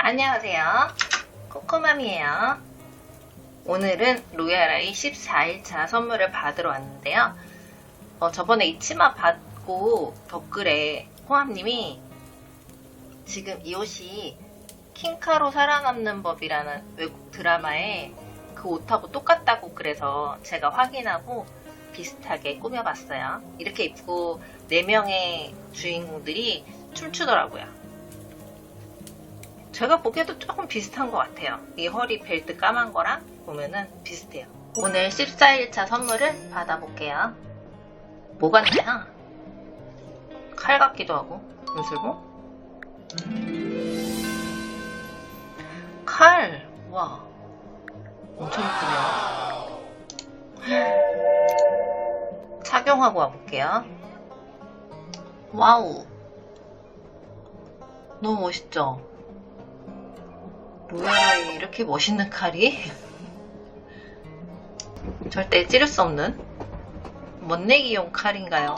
안녕하세요. 코코맘이에요. 오늘은 로얄아이 14일차 선물을 받으러 왔는데요. 어, 저번에 이 치마 받고 댓글에 호암님이 지금 이 옷이 킹카로 살아남는 법이라는 외국 드라마에 그 옷하고 똑같다고 그래서 제가 확인하고 비슷하게 꾸며봤어요. 이렇게 입고 4명의 주인공들이 춤추더라고요. 제가 보기에도 조금 비슷한 것 같아요. 이 허리 벨트 까만 거랑 보면은 비슷해요. 오늘 14일차 선물을 받아볼게요. 뭐가 있냐? 칼 같기도 하고, 요술봉? 칼! 와. 엄청 예쁘네요. 착용하고 와볼게요. 와우. 너무 멋있죠? 뭐야, 이렇게 멋있는 칼이? 절대 찌를 수 없는 멋내기용 칼인가요?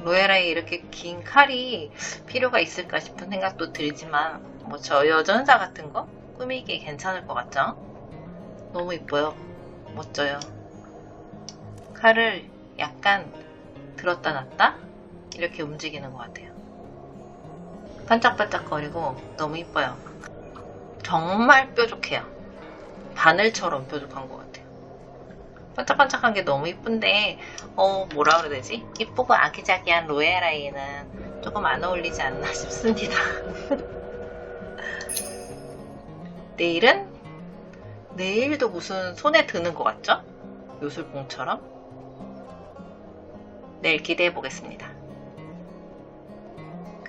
로에라에 이렇게 긴 칼이 필요가 있을까 싶은 생각도 들지만 뭐 저 여전사 같은 거 꾸미기에 괜찮을 것 같죠? 너무 이뻐요. 멋져요. 칼을 약간 들었다 놨다 이렇게 움직이는 것 같아요. 반짝반짝거리고 너무 이뻐요. 정말 뾰족해요. 바늘처럼 뾰족한 것 같아요. 반짝반짝한 게 너무 이쁜데, 어, 뭐라 그래야 되지? 이쁘고 아기자기한 로에라이는 조금 안 어울리지 않나 싶습니다. 내일은? 내일도 무슨 손에 드는 것 같죠? 요술봉처럼? 내일 기대해 보겠습니다.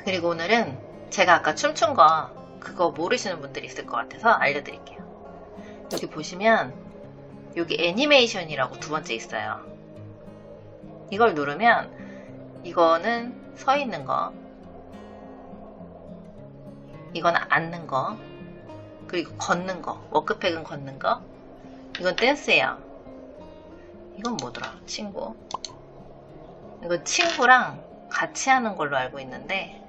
그리고 오늘은 제가 아까 춤춘 거 그거 모르시는 분들이 있을 것 같아서 알려드릴게요. 여기 보시면 여기 애니메이션이라고 두 번째 있어요. 이걸 누르면 이거는 서 있는 거, 이건 앉는 거, 그리고 걷는 거, 워크팩은 걷는 거, 이건 댄스예요. 이건 뭐더라? 친구. 이건 친구랑 같이 하는 걸로 알고 있는데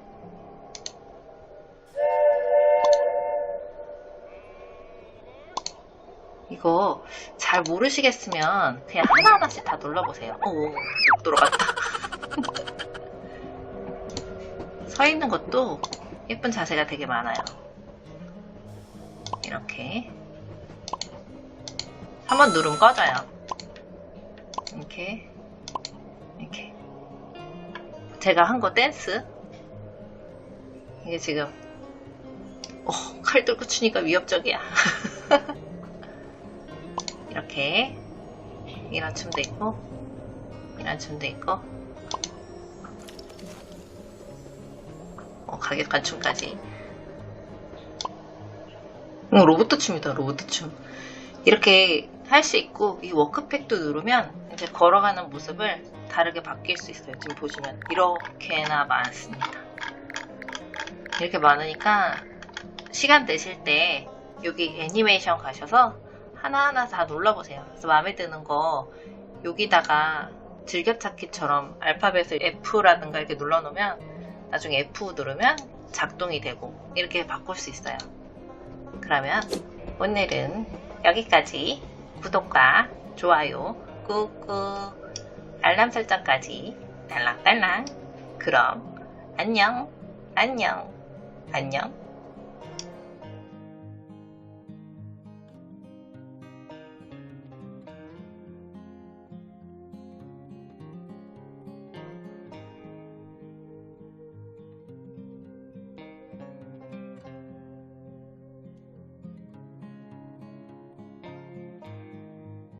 이거 잘 모르시겠으면 그냥 하나하나씩 다 눌러보세요. 오, 못 들어갔다. 서 있는 것도 예쁜 자세가 되게 많아요. 이렇게. 한번 누르면 꺼져요. 이렇게. 이렇게. 제가 한 거 댄스. 이게 지금, 어, 칼 들고 추니까 위협적이야. 이렇게. 이런 춤도 있고 이런 춤도 있고. 어, 가격한 춤까지. 어, 로봇 춤이다 로봇 춤. 이렇게 할 수 있고 이 워크팩도 누르면 이제 걸어가는 모습을 다르게 바뀔 수 있어요 지금 보시면. 이렇게나 많습니다. 이렇게 많으니까 시간 되실 때 여기 애니메이션 가셔서 하나하나 다 눌러보세요. 그래서 마음에 드는 거 여기다가 즐겨찾기처럼 알파벳을 F라든가 이렇게 눌러놓으면 나중에 F 누르면 작동이 되고 이렇게 바꿀 수 있어요. 그러면 오늘은 여기까지 구독과 좋아요 꾹꾹 알람 설정까지 딸랑딸랑 그럼 안녕 안녕 안녕